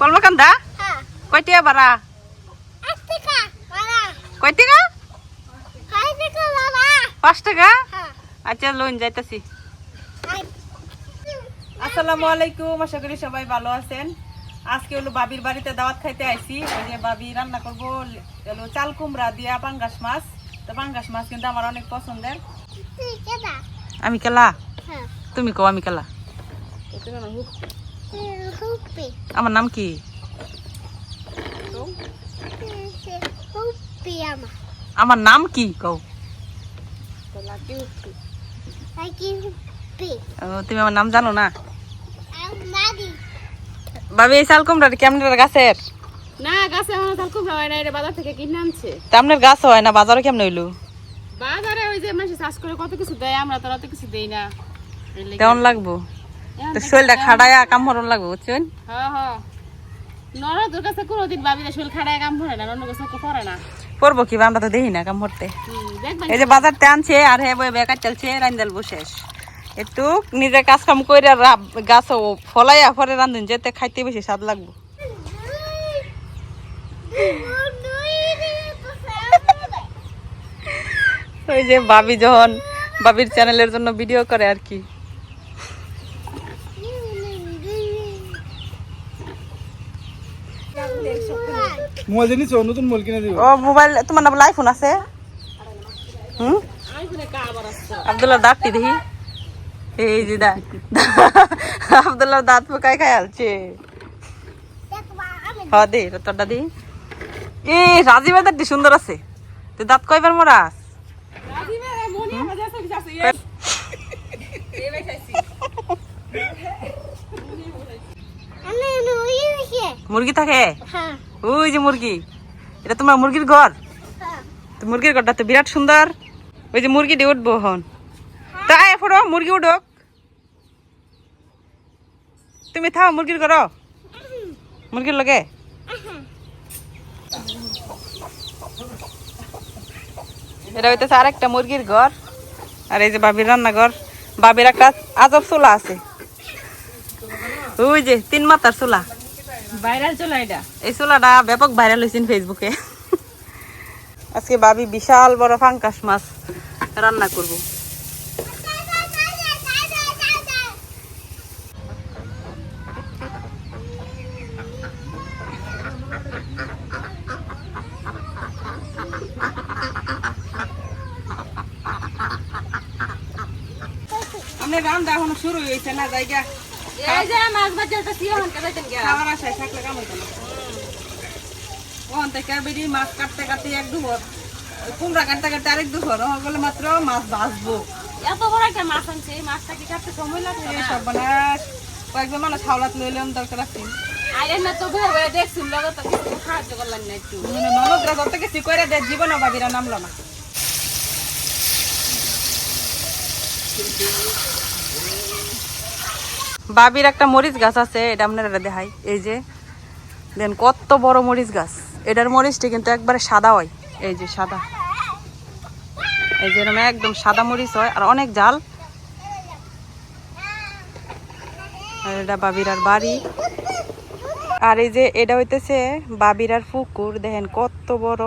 কলমাকান্দা? হ্যাঁ। কয়টিয়া বাড়া কয় টাকা হাই টাকা বাবা পাঁচ টাকা হ্যাঁ। আচ্ছা লোন যাইতাছি। আসসালামু আলাইকুম আশা করি সবাই ভালো আছেন। আজকে হলো বাবির বাড়িতে দাওয়াত খাইতে আইছি। ওই যে বাবি রান্না করব হলো চাল কুমড়া দিয়া পাঙ্গাস মাছ। তো পাঙ্গাস মাছ কিন্তু আমার অনেক পছন্দের। আমি কেলা? হ্যাঁ। তুমি কো আমি কেলা? আমার নাম কি? আমার নাম কি কও? তুমি আমার নাম জানো না? বাবি এই চাল কুমড়া কেমন গাছের? না গাছে এখনও চাল কুমড়া হয় না এটা বাজার থেকে কিনে আনছে। তা আপনার গাছ হয় না বাজারে কেমন হইল? বাজারে ওই যে মানুষ চাষ করে কত কিছু দেয় আমরা তো অত কিছু দেই না। কেমন লাগবো? তো শরীরটা খাড়ায়া কাম হরণ লাগবো বুঝছেন হ্যাঁ হ্যাঁ নরদের কাছে কোনোদিন না শরীর খাড়ায় কাম করে না অন্য কাছে করে না। করব কি আমরা তো দেখি না কাম করতে এই যে বাজারতে আনছে আর হে বই বেকার চলছে রান্দাল শেষ একটু নিজে কাজ কাম করে গাছ ফলাইয়া পরে রান্ধুন যেতে খাইতে বেশি স্বাদ লাগবো। ওই যে বাবি যখন বাবির চ্যানেলের জন্য ভিডিও করে আর কি। মোবাইল নিছো? নতুন মোবাইল কিনে দিব। ও মোবাইল তোমার না আইফোন আছে? হুম? আইফোনে কা আবার আসছে দাঁতটি দেখি? এই যে দা আবদুল্লাহ দাঁত পোকায় খাই আলছে। হ্যাঁ দে তোরটা দি। এ রাজীবের দাঁতটি সুন্দর আছে। তুই দাঁত কয়বার মরাস? মুরগি থাকে? হ্যাঁ। ওই যে মুরগি। এটা তোমার মুরগির ঘর? হ্যাঁ। তো মুরগির ঘরটা তো বিরাট সুন্দর। ওই যে মুরগি দিয়ে উঠবো হন তো আয় ফোড়ো মুরগি উঠোক। তুমি থাও মুরগির ঘর মুরগির লগে। এটা হইতেছে আর একটা মুরগির ঘর। আর এই যে বাবির রান্নাঘর। বাবির একটা আজব চোলা আছে। ওই যে তিন মাথার চুলা। ভাইরাল চলে এটা। এই চুলাটা ব্যাপক ভাইরাল হয়েছে ফেসবুকে আজকে ভাবি বিশাল বড় ফাঙ্কাস মাছ রান্না করব। আপনি রান্না এখনও শুরু হয়েছে না জায়গা। এই যে মাছ বাজারটা সিও হন কাটাইতেন গিয়া। খাওয়ার আশায় থাকলে কাম হইতো? না ওখান থেকে বেরি মাছ কাটতে কাটতে এক দুপুর কুমড়া কাটতে কাটতে আরেক দুপুর মাত্র মাছ ভাজবো। এত বড় একটা মাছ আনছে এই মাছটা কি কাটতে সময় লাগবে সব বানাস। কয়েকজন মানুষ হাওলাত লইলাম দরকার আছে জীবন বাবিরা নামলো না। বাবির একটা মরিচ গাছ আছে, এটা আপনারা দেখাই। এই যে, দেন কত বড় মরিচ গাছ। এটার মরিচটি কিন্তু একবারে সাদা হয়। এই যে সাদা। এই যে একদম সাদা মরিচ হয় আর অনেক জাল। আর এটা বাবিরার বাড়ি। আর এই যে এটা হইতেছে বাবিরার পুকুর, দেখেন কত বড়।